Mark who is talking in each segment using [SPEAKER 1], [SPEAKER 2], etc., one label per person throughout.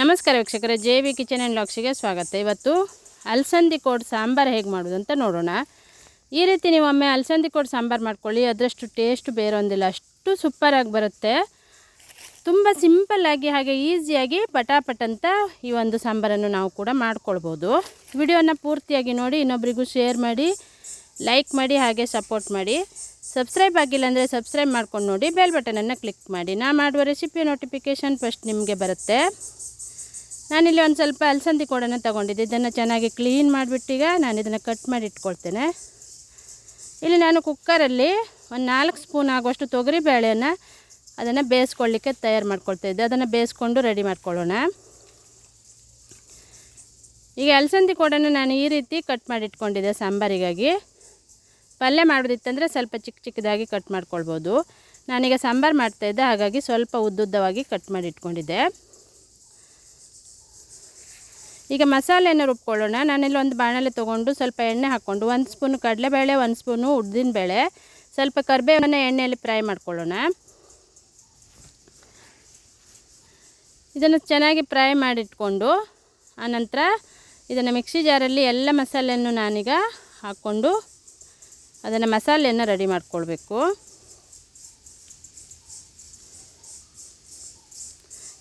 [SPEAKER 1] ನಮಸ್ಕಾರ ವೀಕ್ಷಕರೇ, J V kitchen and ಲಾಕ್ಸಿಗೆ ಸ್ವಾಗತ. ಇವತ್ತು ಅಲಸಂದಿ ಕೋಡ್ ಸಾಂಬಾರು ಹೇಗೆ ಮಾಡೋದು ಅಂತ ನೋಡೋಣ. ಈ ರೀತಿ ನೀವು ಒಮ್ಮೆ ಅಲಸಂದಿ ಕೋಡ್ ಸಾಂಬಾರು ಮಾಡ್ಕೊಳ್ಳಿ, ಅದರಷ್ಟು ಟೇಸ್ಟ್ ಬೇರೊಂದಿಲ್ಲ ಅಷ್ಟು ಸೂಪರಾಗಿ ಬರುತ್ತೆ. ತುಂಬ ಸಿಂಪಲ್ಲಾಗಿ ಹಾಗೆ ಈಸಿಯಾಗಿ ಪಟಾಪಟ್ ಅಂತ ಈ ಒಂದು ಸಾಂಬಾರನ್ನು ನಾವು ಕೂಡ ಮಾಡ್ಕೊಳ್ಬೋದು. ವಿಡಿಯೋನ ಪೂರ್ತಿಯಾಗಿ ನೋಡಿ, ಇನ್ನೊಬ್ರಿಗೂ ಶೇರ್ ಮಾಡಿ ಲೈಕ್ ಮಾಡಿ, ಹಾಗೆ ಸಪೋರ್ಟ್ ಮಾಡಿ. ಸಬ್ಸ್ಕ್ರೈಬ್ ಆಗಿಲ್ಲ ಅಂದರೆ ಸಬ್ಸ್ಕ್ರೈಬ್ ಮಾಡ್ಕೊಂಡು ನೋಡಿ ಬೆಲ್ ಬಟನನ್ನು ಕ್ಲಿಕ್ ಮಾಡಿ. ನಾ ಮಾಡುವ ರೆಸಿಪಿ ನೋಟಿಫಿಕೇಷನ್ ಫಸ್ಟ್ ನಿಮಗೆ ಬರುತ್ತೆ. ನಾನಿಲ್ಲಿ ಒಂದು ಸ್ವಲ್ಪ ಅಲಸಂದಿ ಕೋಡನ್ನು ತೊಗೊಂಡಿದ್ದೆ. ಇದನ್ನು ಚೆನ್ನಾಗಿ ಕ್ಲೀನ್ ಮಾಡಿಬಿಟ್ಟು ನಾನು ಇದನ್ನು ಕಟ್ ಮಾಡಿ ಇಟ್ಕೊಳ್ತೇನೆ. ಇಲ್ಲಿ ನಾನು ಕುಕ್ಕರಲ್ಲಿ ಒಂದು ನಾಲ್ಕು ಸ್ಪೂನ್ ಆಗುವಷ್ಟು ತೊಗರಿ ಬೇಳೆಯನ್ನು ಅದನ್ನು ಬೇಯಿಸ್ಕೊಳ್ಳಿಕ್ಕೆ ತಯಾರು ಮಾಡ್ಕೊಳ್ತಾ ಇದ್ದೆ. ಅದನ್ನು ಬೇಯಿಸ್ಕೊಂಡು ರೆಡಿ ಮಾಡ್ಕೊಳ್ಳೋಣ. ಈಗ ಅಲಸಂದಿ ಕೋಡನ್ನು ನಾನು ಈ ರೀತಿ ಕಟ್ ಮಾಡಿ ಇಟ್ಕೊಂಡಿದ್ದೆ ಸಾಂಬಾರಿಗಾಗಿ. ಪಲ್ಯ ಮಾಡೋದಿತ್ತಂದರೆ ಸ್ವಲ್ಪ ಚಿಕ್ಕ ಚಿಕ್ಕದಾಗಿ ಕಟ್ ಮಾಡ್ಕೊಳ್ಬೋದು. ನಾನೀಗ ಸಾಂಬಾರು ಮಾಡ್ತಾಯಿದ್ದೆ ಹಾಗಾಗಿ ಸ್ವಲ್ಪ ಉದ್ದುದ್ದವಾಗಿ ಕಟ್ ಮಾಡಿ ಇಟ್ಕೊಂಡಿದ್ದೆ. ಈಗ ಮಸಾಲೆಯನ್ನು ರುಬ್ಕೊಳ್ಳೋಣ. ನಾನಿಲ್ಲಿ ಒಂದು ಬಾಣಲೆ ತೊಗೊಂಡು ಸ್ವಲ್ಪ ಎಣ್ಣೆ ಹಾಕ್ಕೊಂಡು ಒಂದು ಸ್ಪೂನು ಕಡಲೆಬೇಳೆ, ಒಂದು ಸ್ಪೂನು ಉದ್ದಿನ ಬೇಳೆ, ಸ್ವಲ್ಪ ಕರಿಬೇವನ್ನು ಎಣ್ಣೆಯಲ್ಲಿ ಫ್ರೈ ಮಾಡ್ಕೊಳ್ಳೋಣ. ಇದನ್ನು ಚೆನ್ನಾಗಿ ಫ್ರೈ ಮಾಡಿಟ್ಕೊಂಡು ಆನಂತರ ಇದನ್ನು ಮಿಕ್ಸಿ ಜಾರಲ್ಲಿ ಎಲ್ಲ ಮಸಾಲೆಯನ್ನು ನಾನೀಗ ಹಾಕ್ಕೊಂಡು ಅದನ್ನು ಮಸಾಲೆಯನ್ನು ರೆಡಿ ಮಾಡ್ಕೊಳ್ಬೇಕು.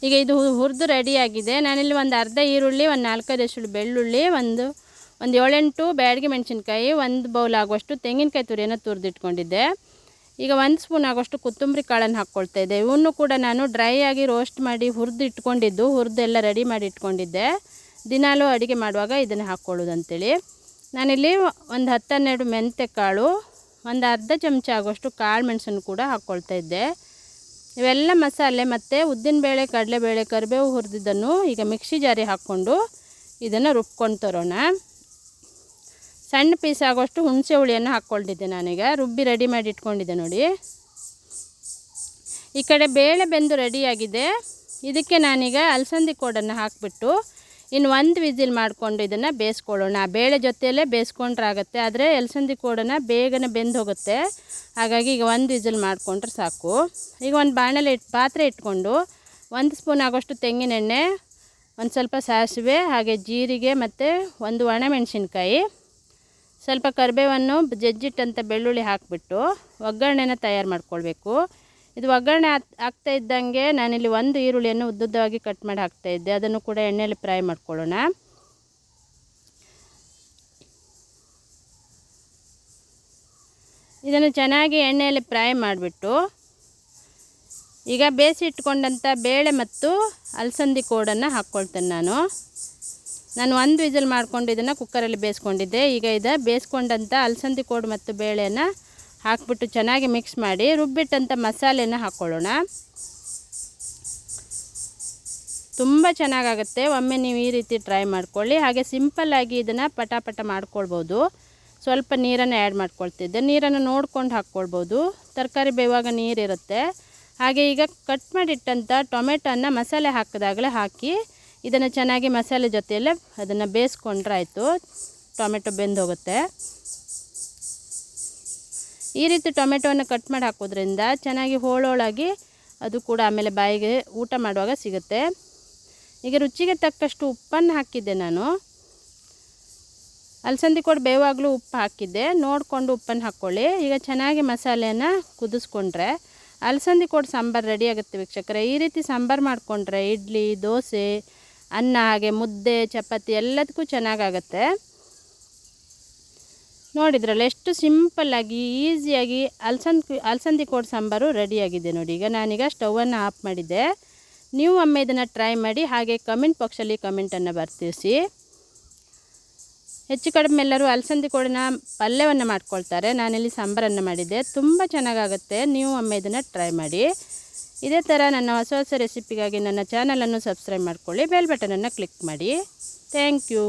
[SPEAKER 1] ಈಗ ಇದು ಹುರಿದು ರೆಡಿಯಾಗಿದೆ ನಾನಿಲ್ಲಿ ಒಂದು ಅರ್ಧ ಈರುಳ್ಳಿ, ಒಂದು ನಾಲ್ಕೈದು ಎಷ್ಟು ಬೆಳ್ಳುಳ್ಳಿ, ಒಂದು ಒಂದು ಏಳೆಂಟು ಬ್ಯಾಡಿಗೆ ಮೆಣಸಿನ್ಕಾಯಿ, ಒಂದು ಬೌಲ್ ಆಗುವಷ್ಟು ತೆಂಗಿನಕಾಯಿ ತುರಿಯನ್ನು ತುರಿದಿಟ್ಕೊಂಡಿದ್ದೆ. ಈಗ ಒಂದು ಸ್ಪೂನ್ ಆಗುವಷ್ಟು ಕೊತ್ತಂಬರಿ ಕಾಳನ್ನು ಹಾಕ್ಕೊಳ್ತಾ ಇದ್ದೆ. ಇವನ್ನು ಕೂಡ ನಾನು ಡ್ರೈ ಆಗಿ ರೋಸ್ಟ್ ಮಾಡಿ ಹುರಿದು ಇಟ್ಕೊಂಡಿದ್ದು, ಹುರಿದು ರೆಡಿ ಮಾಡಿ ಇಟ್ಕೊಂಡಿದ್ದೆ. ದಿನಾಲೂ ಅಡುಗೆ ಮಾಡುವಾಗ ಇದನ್ನು ಹಾಕ್ಕೊಳ್ಳೋದು ಅಂತೇಳಿ ನಾನಿಲ್ಲಿ ಒಂದು ಹತ್ತನ್ನೆರಡು ಮೆಂತ್ಯ ಕಾಳು ಒಂದು ಅರ್ಧ ಚಮಚ ಆಗುವಷ್ಟು ಕಾಳು ಮೆಣಸನ್ನು ಕೂಡ ಹಾಕ್ಕೊಳ್ತಾ ಇದ್ದೆ. ಇವೆಲ್ಲ ಮಸಾಲೆ ಮತ್ತು ಉದ್ದಿನಬೇಳೆ ಕಡಲೆಬೇಳೆ ಕರಿಬೇವು ಹುರಿದಿದ್ದನ್ನು ಈಗ ಮಿಕ್ಸಿ ಜಾರಿ ಹಾಕ್ಕೊಂಡು ಇದನ್ನು ರುಬ್ಕೊಂಡು ತರೋಣ. ಸಣ್ಣ ಪೀಸ್ ಆಗೋಷ್ಟು ಹುಣಸೆ ಹುಳಿಯನ್ನು ಹಾಕ್ಕೊಂಡಿದ್ದೆ ನಾನೀಗ. ರುಬ್ಬಿ ರೆಡಿ ಮಾಡಿ ಇಟ್ಕೊಂಡಿದ್ದೆ ನೋಡಿ. ಈ ಕಡೆ ಬೇಳೆ ಬೆಂದು ರೆಡಿಯಾಗಿದೆ ಇದಕ್ಕೆ ನಾನೀಗ ಅಲಸಂದಿ ಕೋಡನ್ನು ಹಾಕಿಬಿಟ್ಟು ಇನ್ನು ಒಂದು ವಿಸಿಲ್ ಮಾಡಿಕೊಂಡು ಇದನ್ನು ಬೇಯಿಸ್ಕೊಳ್ಳೋಣ. ಬೇಳೆ ಜೊತೆಯಲ್ಲೇ ಬೇಯಿಸ್ಕೊಂಡ್ರೆ ಆಗುತ್ತೆ ಆದರೆ ಎಲ್ಸಂದಿ ಕೋಡನ್ನು ಬೇಗನೆ ಬೆಂದು ಹೋಗುತ್ತೆ ಹಾಗಾಗಿ ಈಗ ಒಂದು ವಿಸಿಲ್ ಮಾಡಿಕೊಂಡ್ರೆ ಸಾಕು. ಈಗ ಒಂದು ಬಾಣಲೆ ಇಟ್ಟು ಪಾತ್ರೆ ಇಟ್ಕೊಂಡು ಒಂದು ಸ್ಪೂನ್ ಆಗೋಷ್ಟು ತೆಂಗಿನೆಣ್ಣೆ, ಒಂದು ಸ್ವಲ್ಪ ಸಾಸಿವೆ, ಹಾಗೆ ಜೀರಿಗೆ ಮತ್ತು ಒಂದು ಒಣಮೆಣಸಿನ್ಕಾಯಿ, ಸ್ವಲ್ಪ ಕರಿಬೇವನ್ನು ಜಜ್ಜಿಟ್ಟಂಥ ಬೆಳ್ಳುಳ್ಳಿ ಹಾಕಿಬಿಟ್ಟು ಒಗ್ಗರಣೆನ ತಯಾರು ಮಾಡ್ಕೊಳ್ಬೇಕು. ಇದು ಒಗ್ಗರಣೆ ಆಗ್ತಾ ಇದ್ದಂಗೆ ನಾನಿಲ್ಲಿ ಒಂದು ಈರುಳ್ಳಿಯನ್ನು ಉದ್ದುದ್ದವಾಗಿ ಕಟ್ ಮಾಡಿ ಹಾಕ್ತಾಯಿದ್ದೆ ಅದನ್ನು ಕೂಡ ಎಣ್ಣೆಯಲ್ಲಿ ಫ್ರೈ ಮಾಡ್ಕೊಳ್ಳೋಣ. ಇದನ್ನು ಚೆನ್ನಾಗಿ ಎಣ್ಣೆಯಲ್ಲಿ ಫ್ರೈ ಮಾಡಿಬಿಟ್ಟು ಈಗ ಬೇಯಿಸಿ ಇಟ್ಕೊಂಡಂಥ ಬೇಳೆ ಮತ್ತು ಅಲಸಂದಿ ಕೋಡನ್ನು ಹಾಕ್ಕೊಳ್ತೇನೆ ನಾನು. ನಾನು ಒಂದು ವಿಜಲ್ ಮಾಡಿಕೊಂಡು ಇದನ್ನು ಕುಕ್ಕರಲ್ಲಿ ಬೇಯಿಸ್ಕೊಂಡಿದ್ದೆ. ಈಗ ಇದು ಬೇಯಿಸ್ಕೊಂಡಂಥ ಅಲಸಂದಿ ಕೋಡು ಮತ್ತು ಬೇಳೆಯನ್ನು ಹಾಕ್ಬಿಟ್ಟು ಚೆನ್ನಾಗಿ ಮಿಕ್ಸ್ ಮಾಡಿ ರುಬ್ಬಿಟ್ಟಂಥ ಮಸಾಲೆನ ಹಾಕ್ಕೊಳ್ಳೋಣ ತುಂಬ ಚೆನ್ನಾಗಾಗುತ್ತೆ. ಒಮ್ಮೆ ನೀವು ಈ ರೀತಿ ಟ್ರೈ ಮಾಡ್ಕೊಳ್ಳಿ. ಹಾಗೆ ಸಿಂಪಲ್ಲಾಗಿ ಇದನ್ನು ಪಟಾಪಟ ಮಾಡ್ಕೊಳ್ಬೋದು. ಸ್ವಲ್ಪ ನೀರನ್ನು ಆ್ಯಡ್ ಮಾಡ್ಕೊಳ್ತಿದ್ದೆ. ನೀರನ್ನು ನೋಡ್ಕೊಂಡು ಹಾಕ್ಕೊಳ್ಬೋದು. ತರಕಾರಿ ಬೇಯುವಾಗ ನೀರಿರುತ್ತೆ ಹಾಗೆ ಈಗ ಕಟ್ ಮಾಡಿಟ್ಟಂಥ ಟೊಮೆಟೊನ ಮಸಾಲೆ ಹಾಕಿದಾಗಲೇ ಹಾಕಿ ಇದನ್ನು ಚೆನ್ನಾಗಿ ಮಸಾಲೆ ಜೊತೆಯಲ್ಲೇ ಅದನ್ನು ಬೇಯಿಸ್ಕೊಂಡ್ರೆ ಆಯಿತು. ಟೊಮೆಟೊ ಬೆಂದೋಗುತ್ತೆ. ಈ ರೀತಿ ಟೊಮೆಟೊವನ್ನು ಕಟ್ ಮಾಡಿ ಹಾಕೋದ್ರಿಂದ ಚೆನ್ನಾಗಿ ಹೋಳೋಳಾಗಿ ಅದು ಕೂಡ ಆಮೇಲೆ ಬಾಯಿಗೆ ಊಟ ಮಾಡುವಾಗ ಸಿಗುತ್ತೆ. ಈಗ ರುಚಿಗೆ ತಕ್ಕಷ್ಟು ಉಪ್ಪನ್ನು ಹಾಕಿದ್ದೆ ನಾನು. ಅಲಸಂದಿ ಕೊಡು ಬೇವಾಗಲೂ ಉಪ್ಪು ಹಾಕಿದ್ದೆ. ನೋಡಿಕೊಂಡು ಉಪ್ಪನ್ನು ಹಾಕ್ಕೊಳ್ಳಿ. ಈಗ ಚೆನ್ನಾಗಿ ಮಸಾಲೆಯನ್ನು ಕುದಿಸ್ಕೊಂಡ್ರೆ ಅಲಸಂದಿ ಕೊಡು ಸಾಂಬಾರು ರೆಡಿ ಆಗುತ್ತೆ ವೀಕ್ಷಕರೆ. ಈ ರೀತಿ ಸಾಂಬಾರು ಮಾಡಿಕೊಂಡ್ರೆ ಇಡ್ಲಿ, ದೋಸೆ, ಅನ್ನ ಹಾಗೆ ಮುದ್ದೆ, ಚಪಾತಿ ಎಲ್ಲದಕ್ಕೂ ಚೆನ್ನಾಗಾಗತ್ತೆ. ನೋಡಿದ್ರಲ್ಲ, ಎಷ್ಟು ಸಿಂಪಲ್ಲಾಗಿ ಈಸಿಯಾಗಿ ಅಲ್ಸಂದ್ ಅಲಸಂದಿ ಕೋಡ್ ಸಾಂಬಾರು ರೆಡಿಯಾಗಿದೆ ನೋಡಿ. ಈಗ ನಾನೀಗ ಸ್ಟವನ್ನು ಆಫ್ ಮಾಡಿದ್ದೆ. ನೀವು ಒಮ್ಮೆ ಇದನ್ನು ಟ್ರೈ ಮಾಡಿ, ಹಾಗೆ ಕಮೆಂಟ್ ಬಾಕ್ಸಲ್ಲಿ ಕಮೆಂಟನ್ನು ಬರ್ತಿಸಿ ಹೆಚ್ಚು ಕಡಿಮೆ ಎಲ್ಲರೂ ಅಲಸಂದಿ ಕೋಡಿನ ಪಲ್ಯವನ್ನು ಮಾಡ್ಕೊಳ್ತಾರೆ. ನಾನಿಲ್ಲಿ ಸಾಂಬಾರನ್ನು ಮಾಡಿದ್ದೆ. ತುಂಬ ಚೆನ್ನಾಗಾಗುತ್ತೆ. ನೀವು ಒಮ್ಮೆ ಇದನ್ನು ಟ್ರೈ ಮಾಡಿ. ಇದೇ ಥರ ನನ್ನ ಹೊಸ ಹೊಸ ರೆಸಿಪಿಗಾಗಿ ನನ್ನ ಚಾನಲನ್ನು ಸಬ್ಸ್ಕ್ರೈಬ್ ಮಾಡ್ಕೊಳ್ಳಿ. ಬೆಲ್ ಬಟನನ್ನು ಕ್ಲಿಕ್ ಮಾಡಿ. Thank you